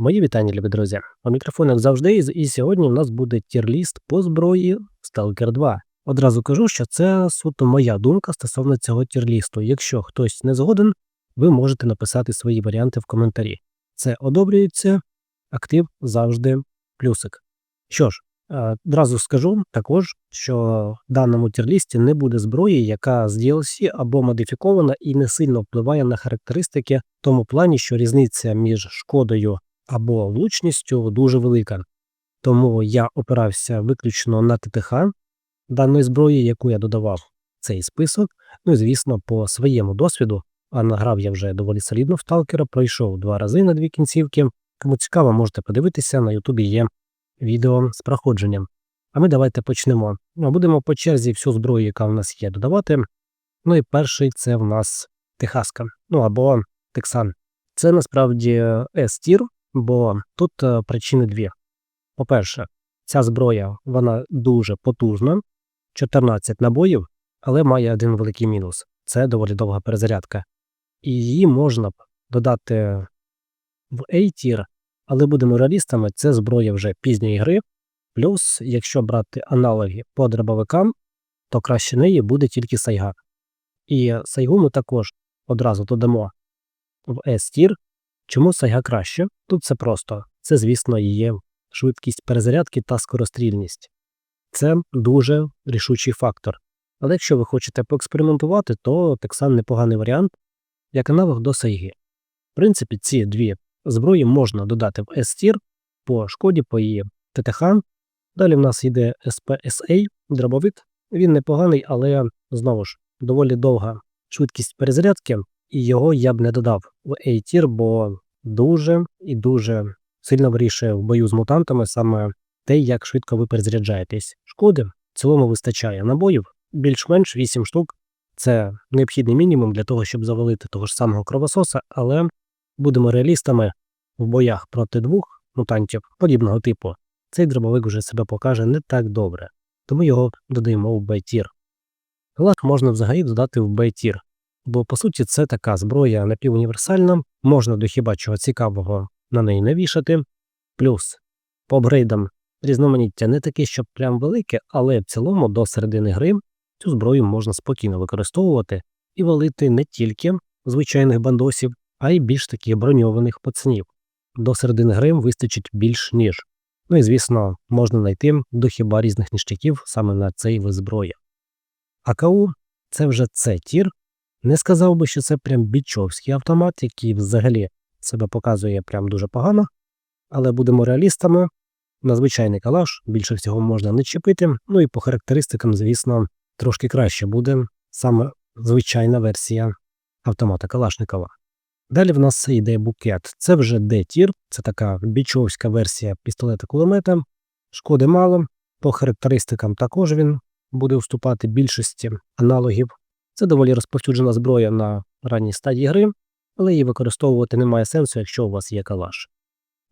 Мої вітання, любі друзі. У мікрофон, як завжди, і- сьогодні у нас буде тір-ліст по зброї Stalker 2. Одразу кажу, що це суто моя думка стосовно цього тір-лісту. Якщо хтось не згоден, ви можете написати свої варіанти в коментарі. Це одобрюється, актив завжди плюсик. Що ж, е, одразу скажу також, що в даному тір-лісті не буде зброї, яка з DLC або модифікована і не сильно впливає на характеристики в тому плані, що різниця між шкодою або влучністю дуже велика. Тому я опирався виключно на ТТХ даної зброї, яку я додавав цей список. Ну і звісно, по своєму досвіду, а награв я вже доволі солідно в Талкера, пройшов два рази на дві кінцівки. Кому цікаво, можете подивитися, на Ютубі є відео з проходженням. А ми давайте почнемо. Ну, Будемо по черзі всю зброю, яка в нас є, додавати. Ну і перший це в нас Техаска, ну або Тексан. Це насправді S-тір, бо тут е, причини дві. По-перше, ця зброя вона дуже потужна, 14 набоїв, але має один великий мінус це доволі довга перезарядка. І її можна б додати в A-тір, але будемо реалістами, це зброя вже пізньої гри. Плюс, якщо брати аналоги по дробовикам, то краще неї буде тільки сайга. І сайгу ми також одразу додамо в S-тір. Чому сайга краще? Тут все просто. Це, звісно, її швидкість перезарядки та скорострільність. Це дуже рішучий фактор. Але якщо ви хочете поекспериментувати, то Texan непоганий варіант, як аналог до сайги. В принципі, ці дві зброї можна додати в S-тір по шкоді, по її ТТХ. Далі в нас йде SPSA, дробовик. Він непоганий, але знову ж доволі довга швидкість перезарядки, і його я б не додав в A-тір, бо дуже і дуже сильно вирішує в бою з мутантами саме те, як швидко ви перезаряджаєтесь. Шкоди в цілому вистачає набоїв, більш-менш 8 штук. Це необхідний мінімум для того, щоб завалити того ж самого кровососа, але будемо реалістами в боях проти двох мутантів подібного типу. Цей дробовик вже себе покаже не так добре, тому його додаємо в байтір. Калаш можна взагалі додати в байтір, бо по суті це така зброя напівуніверсальна, можна до хіба чого цікавого на неї навішати. Плюс по апгрейдам різноманіття не таке, щоб прям велике, але в цілому до середини гри цю зброю можна спокійно використовувати і валити не тільки звичайних бандосів, а й більш таких броньованих пацанів. До середини гри вистачить більш ніж. Ну і звісно, можна знайти до хіба різних ніштяків саме на цей вид зброї. АКУ це вже це тір. Не сказав би, що це прям бічовський автомат, який взагалі себе показує прям дуже погано, але будемо реалістами. На звичайний калаш більше всього можна не чіпити, ну і по характеристикам, звісно, трошки краще буде саме звичайна версія автомата Калашникова. Далі в нас йде букет. Це вже D-тір, це така бічовська версія пістолета кулемета. Шкоди мало, по характеристикам також він буде вступати більшості аналогів. Це доволі розповсюджена зброя на ранній стадії гри, але її використовувати немає сенсу, якщо у вас є калаш.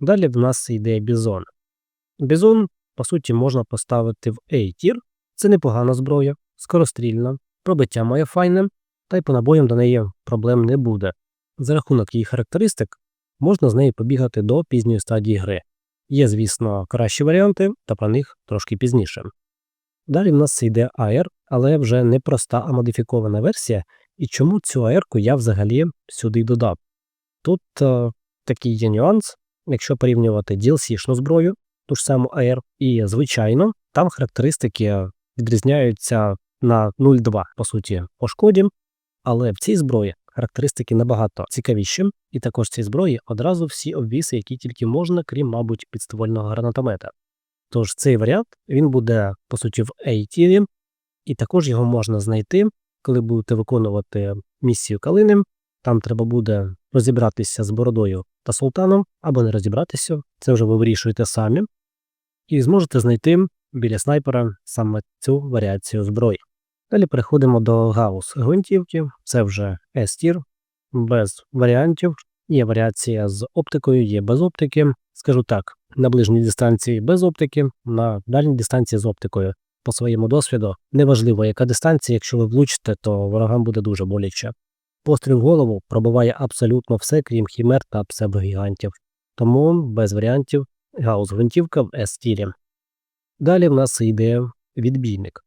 Далі в нас йде бізон. Бізон, по суті, можна поставити в A-тір. Це непогана зброя, скорострільна, пробиття має файне, та й по набоям до неї проблем не буде. За рахунок її характеристик можна з нею побігати до пізньої стадії гри. Є, звісно, кращі варіанти, та про них трошки пізніше. Далі в нас йде AR, але вже не проста, а модифікована версія. І чому цю AR-ку я взагалі сюди додав? Тут е, такий є нюанс, якщо порівнювати DLC-шну зброю, ту ж саму AR, і звичайно, там характеристики відрізняються на 0,2 по суті по шкоді, але в цій зброї характеристики набагато цікавіші, і також в цій зброї одразу всі обвіси, які тільки можна, крім, мабуть, підствольного гранатомета. Тож цей варіант він буде по суті в A-тірі, і також його можна знайти, коли будете виконувати місію Калини. Там треба буде розібратися з бородою та султаном, або не розібратися, це вже ви вирішуєте самі, і зможете знайти біля снайпера саме цю варіацію зброї. Далі переходимо до гаус гвинтівки, це вже S-тір, без варіантів. Є варіація з оптикою, є без оптики. Скажу так, на ближній дистанції без оптики, на дальній дистанції з оптикою. По своєму досвіду, неважливо, яка дистанція, якщо ви влучите, то ворогам буде дуже боляче. Постріл в голову пробиває абсолютно все, крім хімер та псевдогігантів. тому без варіантів гаус гвинтівка в S-тірі. Далі в нас йде відбійник.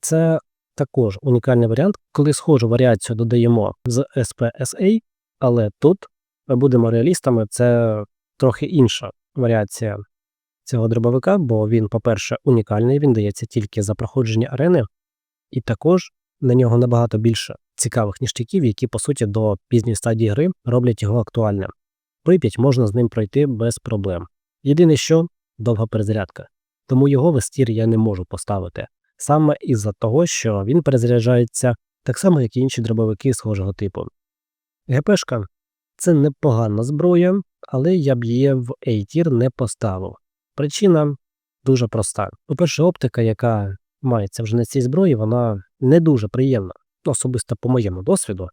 Це також унікальний варіант, коли схожу варіацію додаємо з SPSA, але тут будемо реалістами, це трохи інша варіація цього дробовика, бо він, по-перше, унікальний, він дається тільки за проходження арени, і також на нього набагато більше цікавих ніштяків, які, по суті, до пізньої стадії гри роблять його актуальним. Прип'ять можна з ним пройти без проблем. Єдине, що довга перезарядка, тому його в естір я не можу поставити. Саме із-за того, що він перезаряджається так само, як і інші дробовики схожого типу. ГПшка це непогана зброя, але я б її в A-тір не поставив. Причина дуже проста. По-перше, оптика, яка мається вже на цій зброї, вона не дуже приємна. Особисто по моєму досвіду.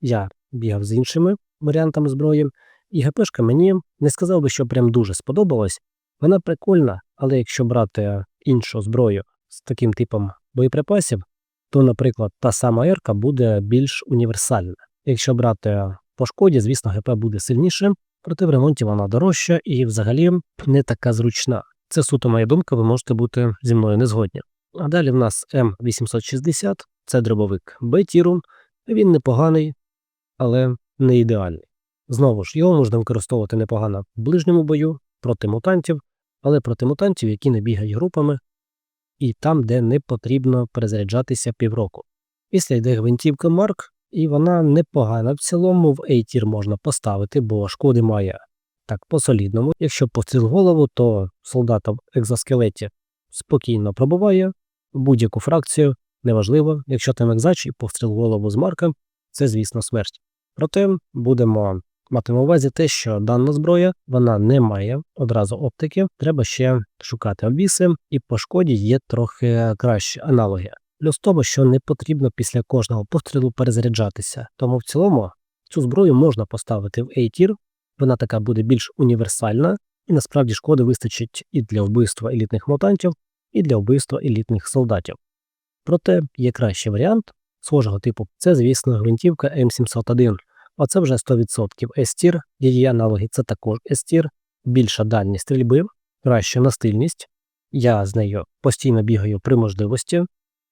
Я бігав з іншими варіантами зброї, і ГПшка мені не сказав би, що прям дуже сподобалась. Вона прикольна, але якщо брати іншу зброю з таким типом боєприпасів, то, наприклад, та сама Ерка буде більш універсальна. Якщо брати по шкоді, звісно, ГП буде сильніше, проте в ремонті вона дорожча і взагалі не така зручна. Це суто моя думка, ви можете бути зі мною не згодні. А далі в нас М860, це дробовик Б-тіру, він непоганий, але не ідеальний. Знову ж, його можна використовувати непогано в ближньому бою проти мутантів, але проти мутантів, які не бігають групами, і там, де не потрібно перезаряджатися півроку. Після йде гвинтівка Марк, і вона непогана в цілому, в A-тір можна поставити, бо шкоди має так по-солідному. Якщо постріл голову, то солдата в екзоскелеті спокійно пробуває будь-яку фракцію, неважливо, якщо там екзач і постріл голову з Марком, це, звісно, смерть. Проте будемо мати на увазі те, що дана зброя вона не має одразу оптики, треба ще шукати обвіси, і по шкоді є трохи кращі аналоги. Плюс того, що не потрібно після кожного пострілу перезаряджатися. Тому в цілому цю зброю можна поставити в A-тір, вона така буде більш універсальна, і насправді шкоди вистачить і для вбивства елітних мутантів, і для вбивства елітних солдатів. Проте є кращий варіант схожого типу це, звісно, гвинтівка М701. Оце вже 100% S-тір, її аналоги це також S-тір, більша дальність стрільби, краща настильність. Я з нею постійно бігаю при можливості,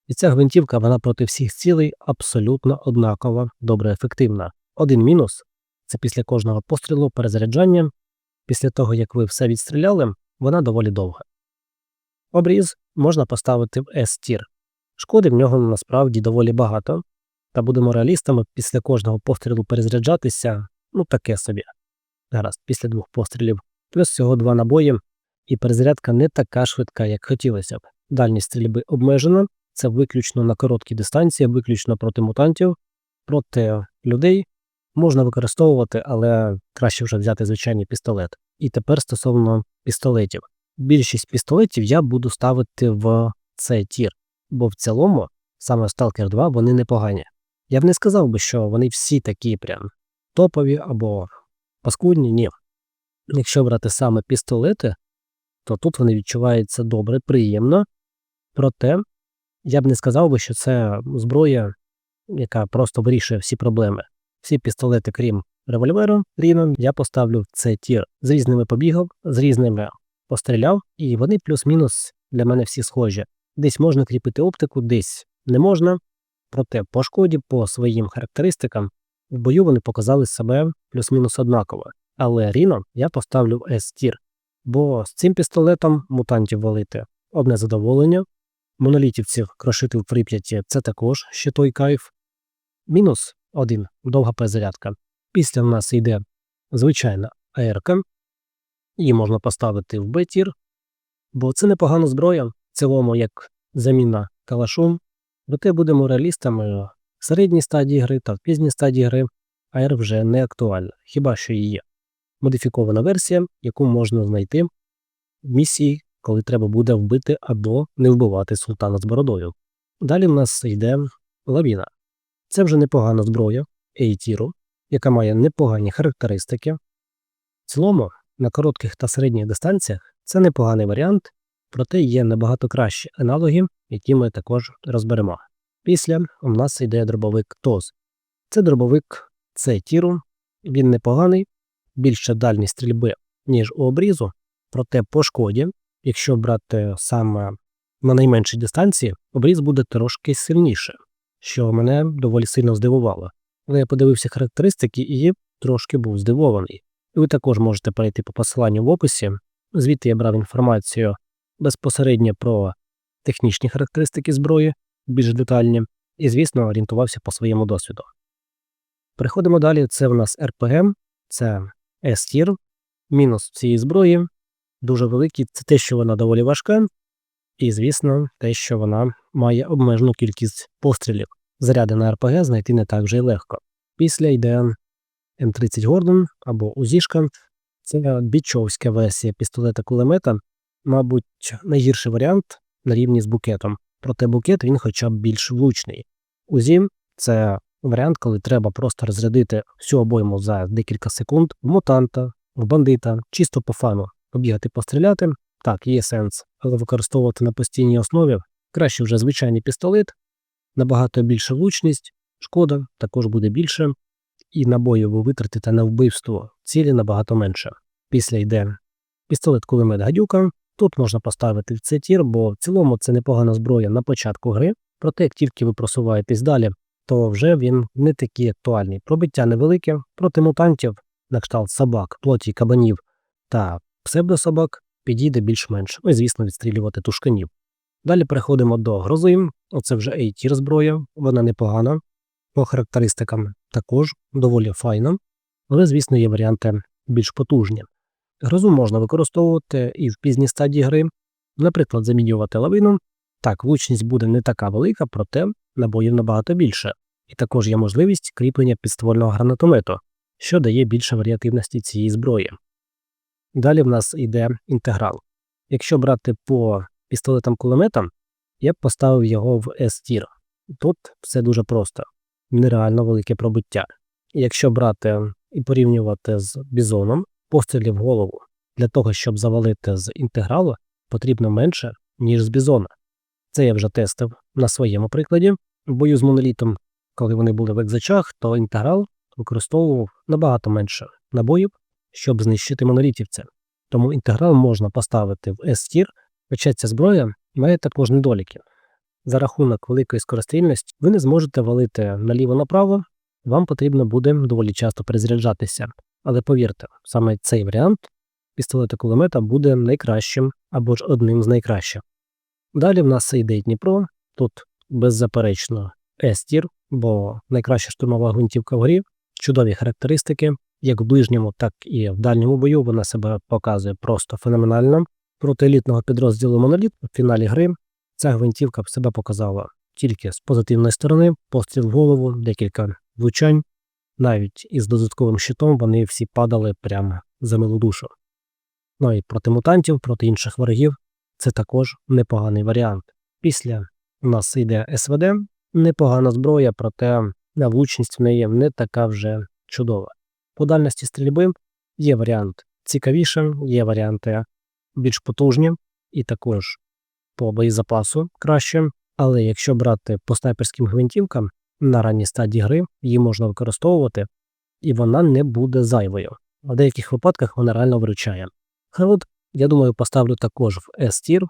і ця гвинтівка вона проти всіх цілей абсолютно однаково добре ефективна. Один мінус це після кожного пострілу перезаряджання. Після того, як ви все відстріляли, вона доволі довга. Обріз можна поставити в S-тір. Шкоди в нього насправді доволі багато, та будемо реалістами, після кожного пострілу перезаряджатися, ну таке собі. Гаразд, після двох пострілів, плюс всього два набої, і перезарядка не така швидка, як хотілося б. Дальність стрільби обмежена, це виключно на короткі дистанції, виключно проти мутантів, проти людей можна використовувати, але краще вже взяти звичайний пістолет. І тепер стосовно пістолетів. Більшість пістолетів я буду ставити в цей тір, бо в цілому саме Stalker 2 вони непогані. Я б не сказав би, що вони всі такі прям топові або паскудні, ні. Якщо брати саме пістолети, то тут вони відчуваються добре, приємно. Проте я б не сказав би, що це зброя, яка просто вирішує всі проблеми. Всі пістолети, крім револьверу, ріном, я поставлю в цей тір. З різними побігав, з різними постріляв, і вони плюс-мінус для мене всі схожі. Десь можна кріпити оптику, десь не можна. Проте по шкоді, по своїм характеристикам, в бою вони показали себе плюс-мінус однаково. Але Ріно я поставлю в S-тір, бо з цим пістолетом мутантів валити одне задоволення, монолітівців крошити в прип'яті це також ще той кайф. Мінус один довга перезарядка. Після нас йде звичайна АРК, її можна поставити в Б-тір, бо це непогана зброя, в цілому як заміна калашу. Проте будемо реалістами в середній стадії гри та в пізній стадії гри АР вже не актуальна, хіба що її модифікована версія, яку можна знайти в місії, коли треба буде вбити або не вбивати султана з бородою. Далі в нас йде лавіна. Це вже непогана зброя A-тіру, яка має непогані характеристики. В цілому, на коротких та середніх дистанціях це непоганий варіант, проте є набагато кращі аналоги, які ми також розберемо. Після у нас йде дробовик ТОЗ. Це дробовик С тіру, він непоганий, більша дальність стрільби ніж у обрізу, проте по шкоді, якщо брати саме на найменшій дистанції, обріз буде трошки сильніше, що мене доволі сильно здивувало. Але я подивився характеристики і трошки був здивований. Ви також можете перейти по посиланню в описі, звідти я брав інформацію безпосередньо про технічні характеристики зброї, більш детальні, і, звісно, орієнтувався по своєму досвіду. Переходимо далі. Це в нас РПГ, це S-Tier. Мінус цієї зброї дуже великий. Це те, що вона доволі важка, і, звісно, те, що вона має обмежену кількість пострілів. Заряди на РПГ знайти не так вже й легко. Після йде М30 Гордон або Узішка. Це бічовська версія пістолета кулемета, мабуть, найгірший варіант на рівні з букетом. Проте букет він хоча б більш влучний. УЗІ це варіант, коли треба просто розрядити всю обойму за декілька секунд в мутанта, в бандита, чисто по фану, побігати постріляти. Так, є сенс, але використовувати на постійній основі краще вже звичайний пістолет, набагато більша влучність, шкода також буде більше, і набоїв ви витратите на вбивство цілі набагато менше. Після йде пістолет кулемет гадюка. Тут можна поставити в цей тір, бо в цілому це непогана зброя на початку гри, проте як тільки ви просуваєтесь далі, то вже він не такий актуальний. Пробиття невелике, проти мутантів, на кшталт собак, плоті кабанів та псевдособак підійде більш-менш, ну і звісно, відстрілювати тушканів. Далі переходимо до грози. Оце вже A-тір зброя, вона непогана, по характеристикам також доволі файна, але, звісно, є варіанти більш потужні. Грозу можна використовувати і в пізній стадії гри, наприклад, замінювати лавину. Так, влучність буде не така велика, проте набоїв набагато більше, і також є можливість кріплення підствольного гранатомету, що дає більше варіативності цієї зброї. Далі в нас йде інтеграл. Якщо брати по пістолетам кулеметам, я б поставив його в S-тір. Тут все дуже просто, нереально велике пробиття. Якщо брати і порівнювати з бізоном, пострілів в голову для того, щоб завалити з інтегралу, потрібно менше, ніж з бізона. Це я вже тестив на своєму прикладі. В бою з монолітом, коли вони були в екзачах, то інтеграл використовував набагато менше набоїв, щоб знищити монолітівця. Тому інтеграл можна поставити в S-тір, хоча ця зброя має також недоліки. За рахунок великої скорострільності ви не зможете валити наліво-направо, вам потрібно буде доволі часто перезаряджатися. Але повірте, саме цей варіант пістолета кулемета буде найкращим або ж одним з найкращих. Далі в нас йде Дніпро, тут беззаперечно Естір, бо найкраща штурмова гвинтівка в грі, чудові характеристики, як в ближньому, так і в дальньому бою вона себе показує просто феноменально. Проти елітного підрозділу Моноліт в фіналі гри ця гвинтівка себе показала тільки з позитивної сторони, постріл в голову, декілька влучань, навіть із додатковим щитом вони всі падали прямо за милу душу. Ну і проти мутантів, проти інших ворогів це також непоганий варіант. Після у нас йде СВД, непогана зброя, проте влучність в неї не така вже чудова. По дальності стрільби є варіант цікавіше, є варіанти більш потужні і також по боєзапасу краще. Але якщо брати по снайперським гвинтівкам на ранній стадії гри, її можна використовувати, і вона не буде зайвою. В деяких випадках вона реально виручає. Хелд, я думаю, поставлю також в S-тір,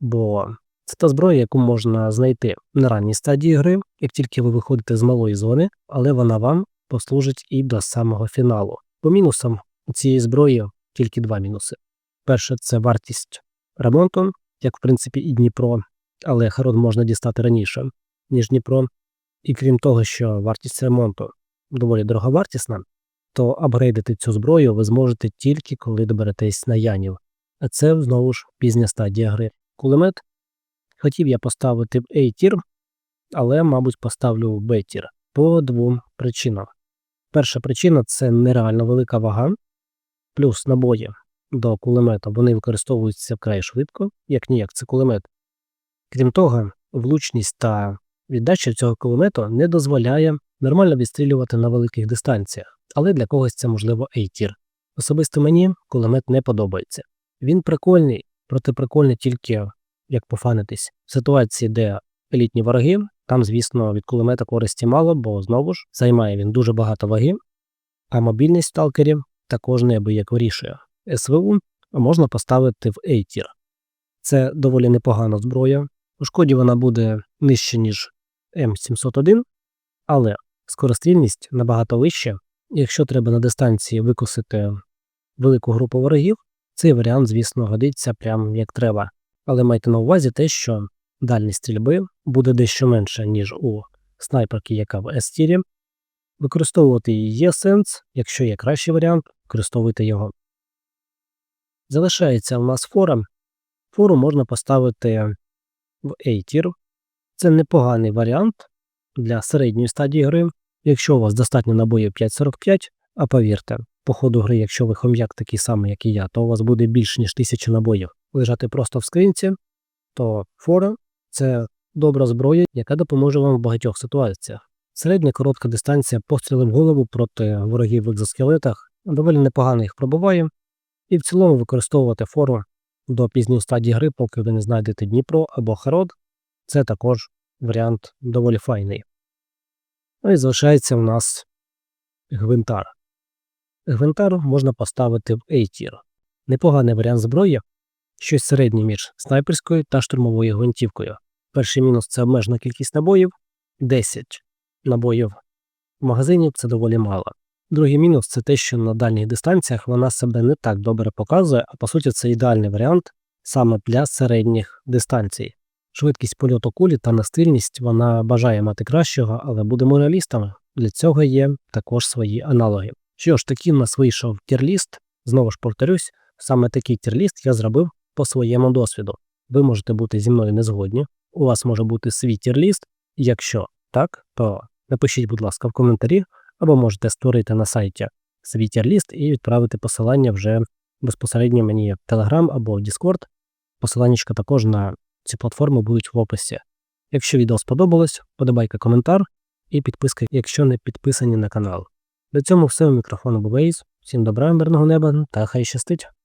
бо це та зброя, яку можна знайти на ранній стадії гри, як тільки ви виходите з малої зони, але вона вам послужить і до самого фіналу. По мінусам у цієї зброї тільки два мінуси. Перше, це вартість ремонту, як в принципі і Дніпро, але Харод можна дістати раніше, ніж Дніпро. І крім того, що вартість ремонту доволі дороговартісна, то апгрейдити цю зброю ви зможете тільки коли доберетесь на янів. А це знову ж пізня стадія гри. Кулемет хотів я поставити в A-тір, але, мабуть, поставлю B-тір по двом причинам. Перша причина це нереально велика вага, плюс набої до кулемета вони використовуються вкрай швидко, як ніяк це кулемет. Крім того, влучність та віддача цього кулемету не дозволяє нормально відстрілювати на великих дистанціях, але для когось це можливо A-тір. Особисто мені кулемет не подобається. Він прикольний, проте прикольний тільки як пофанитись. В ситуації, де елітні вороги, там, звісно, від кулемета користі мало, бо знову ж займає він дуже багато ваги, а мобільність сталкерів також неабияк вирішує. СВУ, можна поставити в A-Tier. Це доволі непогана зброя. У шкоді вона буде нижче, ніж М701, але скорострільність набагато вища. Якщо треба на дистанції викосити велику групу ворогів, цей варіант, звісно, годиться прям як треба. Але майте на увазі те, що дальність стрільби буде дещо менша, ніж у снайперки, яка в S-тірі. Використовувати її є сенс, якщо є кращий варіант, використовуйте його. Залишається у нас фора. Фору можна поставити в A-тір. Це непоганий варіант для середньої стадії гри. Якщо у вас достатньо набоїв 5.45, а повірте, по ходу гри, якщо ви хом'як такий самий, як і я, то у вас буде більше, ніж 1000 набоїв лежати просто в скринці, то фора це добра зброя, яка допоможе вам в багатьох ситуаціях. Середня коротка дистанція постріли в голову проти ворогів в екзоскелетах доволі непогано їх пробиває, і в цілому використовувати фору до пізньої стадії гри, поки ви не знайдете Дніпро або Харод, це також варіант доволі файний. Ну і залишається в нас гвинтар. Гвинтар можна поставити в A-тір. Непоганий варіант зброї, щось середнє між снайперською та штурмовою гвинтівкою. Перший мінус це обмежена кількість набоїв 10 набоїв в магазині це доволі мало. Другий мінус це те, що на дальніх дистанціях вона себе не так добре показує, а по суті це ідеальний варіант саме для середніх дистанцій. Швидкість польоту кулі та настильність вона бажає мати кращого, але будемо реалістами. Для цього є також свої аналоги. Що ж, такий у нас вийшов тірліст. Знову ж повторюсь, саме такий тірліст я зробив по своєму досвіду. Ви можете бути зі мною не згодні, у вас може бути свій тірліст. Якщо так, то напишіть, будь ласка, в коментарі, або можете створити на сайті свій тірліст і відправити посилання вже безпосередньо мені в Telegram або в Discord. Посиланнячка також на ці платформи будуть в описі. Якщо відео сподобалось, подобайка коментар і підписка, якщо не підписані на канал. До цього все у мікрофону Бубейс. Всім добра, мирного неба та хай щастить!